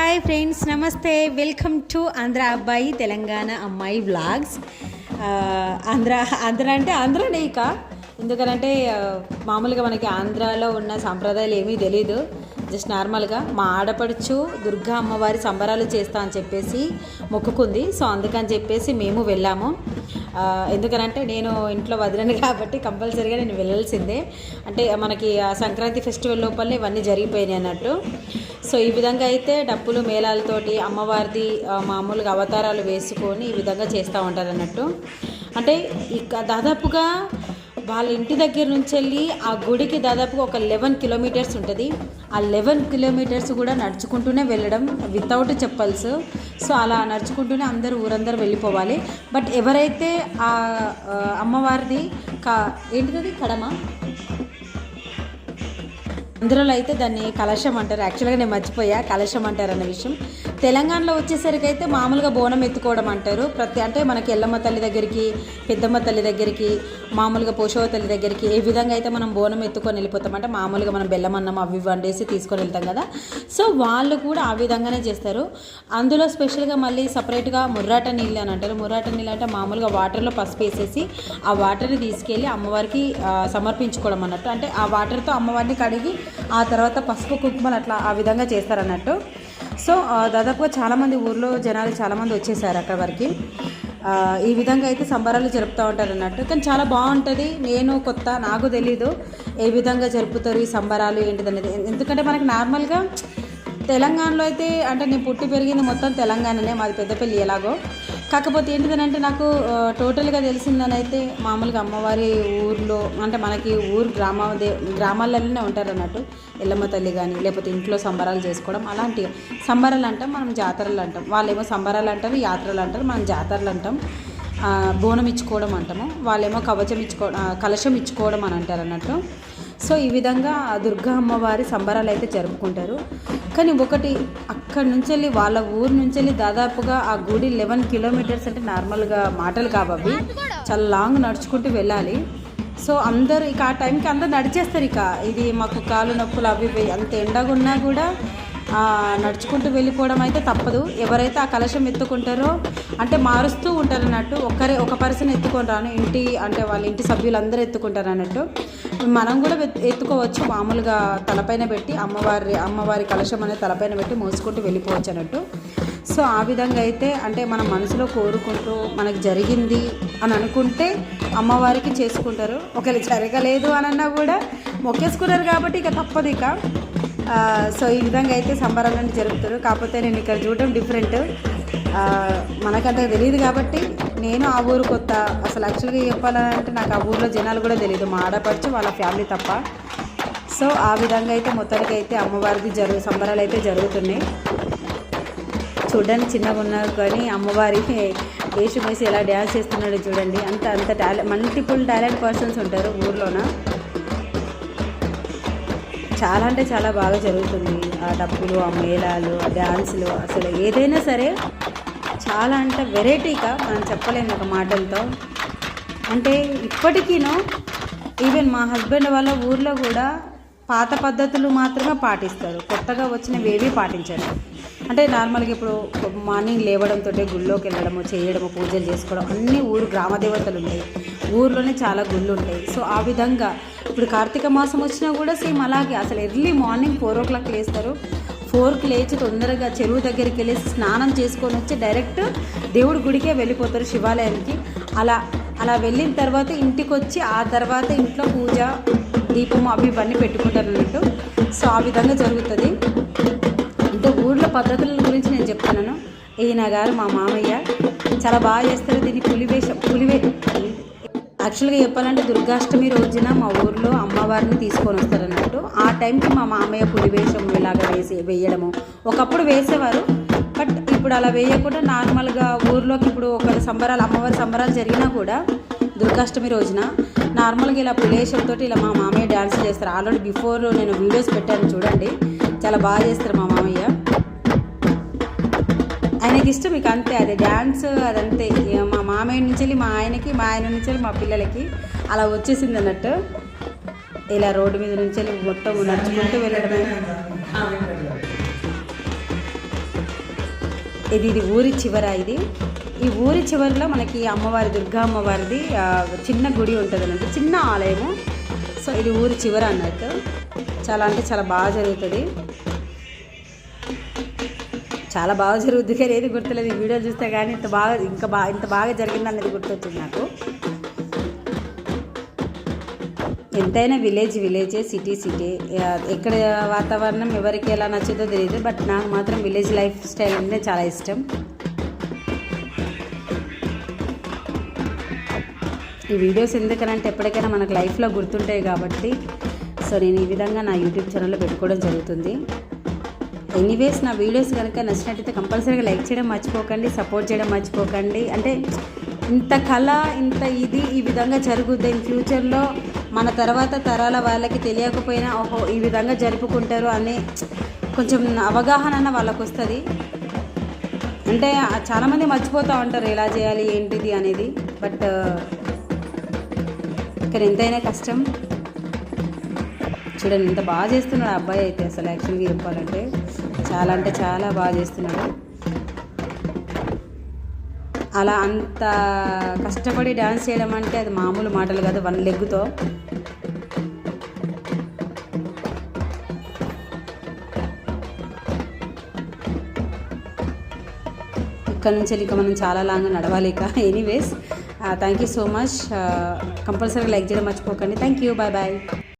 Hi friends నమస్తే. Welcome uh, to Andhra అబ్బాయి తెలంగాణ అమ్మాయి వ్లాగ్స్ ఆంధ్ర ఆంధ్ర అంటే ఆంధ్రనే ఇక ఎందుకనంటే uh, మామూలుగా మనకి ఆంధ్రాలో ఉన్న సాంప్రదాయాలు ఏమీ తెలీదు. జస్ట్ నార్మల్గా మా ఆడపడుచు దుర్గా అమ్మవారి సంబరాలు చేస్తా అని చెప్పేసి మొక్కుకుంది. సో అందుకని చెప్పేసి మేము వెళ్ళాము. ఎందుకనంటే నేను ఇంట్లో వదిలేను కాబట్టి కంపల్సరీగా నేను వెళ్ళాల్సిందే. అంటే మనకి ఆ సంక్రాంతి ఫెస్టివల్ లోపలనే ఇవన్నీ జరిగిపోయినాయి అన్నట్టు. సో ఈ విధంగా అయితే డప్పులు మేళాలతోటి అమ్మవారిది మామూలుగా అవతారాలు వేసుకొని ఈ విధంగా చేస్తూ ఉంటారు అన్నట్టు. అంటే ఇక దాదాపుగా వాళ్ళ ఇంటి దగ్గర నుంచి వెళ్ళి ఆ గుడికి దాదాపుగా ఒక లెవెన్ కిలోమీటర్స్ ఉంటుంది. ఆ లెవెన్ కిలోమీటర్స్ కూడా నడుచుకుంటూనే వెళ్ళడం వితౌట్ చెప్పల్స్. సో అలా నడుచుకుంటూనే అందరూ ఊరందరూ వెళ్ళిపోవాలి. బట్ ఎవరైతే ఆ అమ్మవారిది కా ఏంటిది కడమ? ఆంధ్రలో అయితే దాన్ని కలశం అంటారు. యాక్చువల్గా నేను మర్చిపోయా. కలశం అంటారు అన్న విషయం. తెలంగాణలో వచ్చేసరికి అయితే మామూలుగా బోనం ఎత్తుకోవడం అంటారు. ప్రతి అంటే మనకి ఎల్లమ్మ తల్లి దగ్గరికి పెద్దమ్మ తల్లి దగ్గరికి మామూలుగా పోషవ తల్లి దగ్గరికి ఏ విధంగా అయితే మనం బోనం ఎత్తుకొని వెళ్ళిపోతాం అంటే మామూలుగా మనం బెల్లం అన్నం అవి వండేసి తీసుకొని వెళ్తాం కదా. సో వాళ్ళు కూడా ఆ విధంగానే చేస్తారు. అందులో స్పెషల్గా మళ్ళీ సపరేట్గా ముర్రాట నీళ్ళు అని అంటారు. ముర్రాట నీళ్ళు అంటే మామూలుగా వాటర్లో పసుపు వేసేసి ఆ వాటర్ని తీసుకెళ్ళి అమ్మవారికి సమర్పించుకోవడం అన్నట్టు. అంటే ఆ వాటర్తో అమ్మవారిని కడిగి ఆ తర్వాత పసుపు కుంకుమలు అట్లా ఆ విధంగా చేస్తారన్నట్టు. సో దాదాపుగా చాలామంది ఊర్లో జనాలు చాలామంది వచ్చేసారు అక్కడ వరకు. ఈ విధంగా అయితే సంబరాలు జరుపుతూ ఉంటారు అన్నట్టు. కానీ చాలా బాగుంటుంది. నేను కొత్త నాకు తెలీదు ఏ విధంగా జరుపుతారు ఈ సంబరాలు ఏంటిదనేది. ఎందుకంటే మనకి నార్మల్గా తెలంగాణలో అయితే అంటే నేను పుట్టి పెరిగింది మొత్తం తెలంగాణనే మాది పెద్దపల్లి ఎలాగో. కాకపోతే ఏంటిదనంటే నాకు టోటల్గా తెలిసిందనైతే మామూలుగా అమ్మవారి ఊర్లో అంటే మనకి ఊరు గ్రామ దే గ్రామాలలోనే ఉంటారు అన్నట్టు ఎల్లమ్మ తల్లి కానీ లేకపోతే ఇంట్లో సంబరాలు చేసుకోవడం అలాంటివి సంబరాలు అంటాం మనం జాతరలు అంటాం వాళ్ళేమో సంబరాలు అంటారు యాత్రలు అంటారు మనం జాతరలు అంటాం బోనం ఇచ్చుకోవడం అంటాము. వాళ్ళేమో కవచం ఇచ్చుకో కలశం ఇచ్చుకోవడం అని అంటారు అన్నట్టు సో ఈ విధంగా దుర్గా అమ్మవారి సంబరాలు అయితే జరుపుకుంటారు. కానీ ఒకటి అక్కడి నుంచి వెళ్ళి వాళ్ళ ఊరు నుంచి వెళ్ళి దాదాపుగా ఆ గుడి లెవెన్ కిలోమీటర్స్ అంటే నార్మల్గా మాటలు కాబట్టి చాలా లాంగ్ నడుచుకుంటూ వెళ్ళాలి. సో అందరు ఇక ఆ టైంకి అందరు నడిచేస్తారు ఇక. ఇది మాకు కాలు నొప్పులు అవి ఇవి అంత ఎండగా ఉన్నా కూడా నడుచుకుంటూ వెళ్ళిపోవడం అయితే తప్పదు. ఎవరైతే ఆ కలశం ఎత్తుకుంటారో అంటే మారుస్తూ ఉంటారు అన్నట్టు ఒక్కరే ఒక పర్సన్ ఎత్తుకొని రాను ఇంటి అంటే వాళ్ళ ఇంటి సభ్యులందరూ ఎత్తుకుంటారు అన్నట్టు. మనం కూడా ఎత్తుకోవచ్చు మామూలుగా తలపైన పెట్టి అమ్మవారి అమ్మవారి కలశం అనేది తలపైన పెట్టి మోసుకుంటూ వెళ్ళిపోవచ్చు అన్నట్టు. సో ఆ విధంగా అయితే అంటే మన మనసులో కోరుకుంటూ మనకు జరిగింది అని అనుకుంటే అమ్మవారికి చేసుకుంటారు. ఒకవేళ జరగలేదు అని అన్నా కూడా మొక్కేసుకున్నారు కాబట్టి ఇక తప్పదు ఇక. సో ఈ విధంగా అయితే సంబరాలన్నీ జరుపుతారు. కాకపోతే నేను ఇక్కడ చూడడం డిఫరెంట్ మనకంత తెలియదు కాబట్టి నేను ఆ ఊరు కొత్త అసలు యాక్చువల్గా చెప్పాలంటే నాకు ఆ ఊర్లో జనాలు కూడా తెలియదు మా ఆడపడుచు వాళ్ళ ఫ్యామిలీ తప్ప. సో ఆ విధంగా అయితే మొత్తానికి అయితే అమ్మవారిది జరుగు సంబరాలు అయితే జరుగుతున్నాయి. చూడడానికి చిన్నగా ఉన్నారు కానీ అమ్మవారి వేషం వేసి ఎలా డ్యాన్స్ చేస్తున్నాడో చూడండి. అంత అంత టాలెంట్ మల్టిపుల్ టాలెంట్ పర్సన్స్ ఉంటారు ఊర్లోన. చాలా అంటే చాలా బాగా జరుగుతుంది. ఆ డప్పులు ఆ మేళాలు ఆ డ్యాన్సులు అసలు ఏదైనా సరే చాలా అంటే వెరైటీగా మనం చెప్పలేము ఒక మాటలతో. అంటే ఇప్పటికీను ఈవెన్ మా హస్బెండ్ వాళ్ళ ఊర్లో కూడా పాత పద్ధతులు మాత్రమే పాటిస్తారు. కొత్తగా వచ్చినవి ఏవి పాటించారు. అంటే నార్మల్గా ఇప్పుడు మార్నింగ్ లేవడంతో గుళ్ళోకి వెళ్ళడము చేయడము పూజలు చేసుకోవడం అన్ని ఊరు గ్రామ దేవతలు ఉంటాయి ఊర్లోనే చాలా గుళ్ళు ఉంటాయి. సో ఆ విధంగా ఇప్పుడు కార్తీక మాసం వచ్చినా కూడా సేమ్ అలాగే అసలు early morning four o'clock లేస్తారు. ఫోర్కి లేచి తొందరగా చెరువు దగ్గరికి వెళ్ళి స్నానం చేసుకొని వచ్చి డైరెక్ట్ దేవుడి గుడికే వెళ్ళిపోతారు శివాలయానికి. అలా అలా వెళ్ళిన తర్వాత ఇంటికి వచ్చి ఆ తర్వాత ఇంట్లో పూజ దీపం అవి ఇవన్నీ పెట్టుకుంటారు అన్నట్టు. సో ఆ విధంగా జరుగుతుంది. ఇంకా ఊర్లో పద్ధతుల గురించి నేను చెప్తున్నాను. ఈయన గారు మా మామయ్య చాలా బాగా చేస్తారు దీన్ని పులివేషం పులివే యాక్చువల్గా చెప్పాలంటే దుర్గాష్టమి రోజున మా ఊర్లో అమ్మవారిని తీసుకొని వస్తారు అన్నట్టు ఆ టైంకి మా మామయ్య పులివేషం ఇలాగ వేసి వేయడము. ఒకప్పుడు వేసేవారు. బట్ ఇప్పుడు అలా వేయకుండా నార్మల్గా ఊర్లోకి ఇప్పుడు ఒక సంబరాలు అమ్మవారి సంబరాలు జరిగినా కూడా దుర్గాష్టమి రోజున నార్మల్గా ఇలా పులేషంతో ఇలా మా మామయ్య డ్యాన్స్ చేస్తారు. ఆల్రెడీ బిఫోర్ నేను వీడియోస్ పెట్టాను చూడండి. చాలా బాగా చేస్తారు మా మామయ్య. ఆయనకి ఇష్టం మీకు అంతే అదే డ్యాన్స్ అదంతే. మా మామయ్య నుంచి వెళ్ళి మా ఆయనకి మా ఆయన నుంచి వెళ్ళి మా పిల్లలకి అలా వచ్చేసింది అన్నట్టు. ఇలా రోడ్డు మీద నుంచి వెళ్ళి మొత్తం నడుచుకుంటూ వెళ్ళడమే. ఇది ఇది ఊరి చివర ఇది. ఈ ఊరి చివరిలో మనకి అమ్మవారి దుర్గా అమ్మవారిది చిన్న గుడి ఉంటుంది అన్నట్టు. చిన్న ఆలయము. సో ఇది ఊరి చివర అన్నట్టు. చాలా అంటే చాలా బాగా జరుగుతుంది. చాలా బాగా జరుగుద్ది కానీ ఏది గుర్తులేదు. ఈ వీడియో చూస్తే కానీ ఇంత బాగా ఇంకా బాగా ఇంత బాగా జరిగింది అనేది గుర్తొచ్చింది నాకు. ఎంతైనా విలేజ్ విలేజే సిటీ సిటీ. ఎక్కడ వాతావరణం ఎవరికి ఎలా నచ్చుతో తెలియదు బట్ నాకు మాత్రం విలేజ్ లైఫ్ స్టైల్ అంటే చాలా ఇష్టం. ఈ వీడియోస్ ఎందుకనంటే ఎప్పటికైనా మనకు లైఫ్లో గుర్తుంటాయి కాబట్టి సో నేను ఈ విధంగా నా యూట్యూబ్ ఛానల్లో పెట్టుకోవడం జరుగుతుంది. ఎనీవేస్ నా వీడియోస్ కనుక నచ్చినట్టయితే కంపల్సరీగా లైక్ చేయడం మర్చిపోకండి సపోర్ట్ చేయడం మర్చిపోకండి. అంటే ఇంత కళ ఇంత ఇది ఈ విధంగా జరుగుద్ది. ఇన్ ఫ్యూచర్లో మన తర్వాత తరాల వాళ్ళకి తెలియకపోయినా ఓహో ఈ విధంగా జరుపుకుంటారు అనే కొంచెం అవగాహన అన్న వాళ్ళకు వస్తుంది అంటే చాలామంది మర్చిపోతూ ఉంటారు ఎలా చేయాలి ఏంటిది అనేది. బట్ ఇక్కడ ఎంతైనా కష్టం. చూడండి ఇంత బాగా చేస్తున్నాడు ఆ అబ్బాయి అయితే అసలు యాక్చువల్గా చెప్పాలంటే చాలా అంటే చాలా బాగా చేస్తున్నాడు. అలా అంత కష్టపడి డ్యాన్స్ చేయడం అంటే అది మామూలు మాటలు కాదు వన్ లెగ్తో ఇక్కడ నుంచి ఇక మనం చాలా లాంగ్ నడవాలి ఇక. Anyways thank you so much compulsory like చేయడం మర్చిపోకండి. Thank you bye bye